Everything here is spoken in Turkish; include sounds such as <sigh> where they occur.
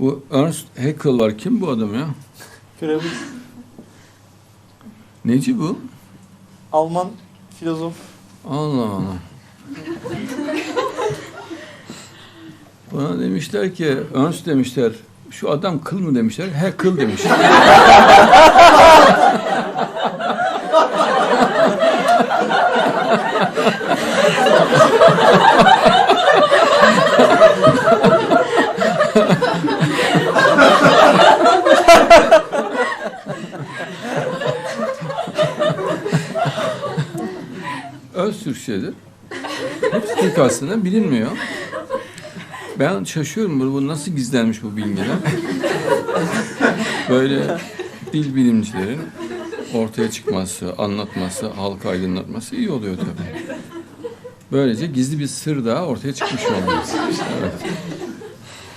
Bu Ernst Haeckel var. Kim bu adam ya? Görevi Neci bu? Alman filozof. Allah Allah. Bana demişler ki, Ernst demişler, şu adam kıl mı demişler, he kıl demiş. <laughs> Öz Türkçedir. Hepsi Türk aslında bilinmiyor. Ben şaşıyorum bu bu nasıl gizlenmiş bu bilgiler. Böyle dil bilimcilerin ortaya çıkması, anlatması, halka aydınlatması iyi oluyor tabii. Böylece gizli bir sır daha ortaya çıkmış oluyor. Evet.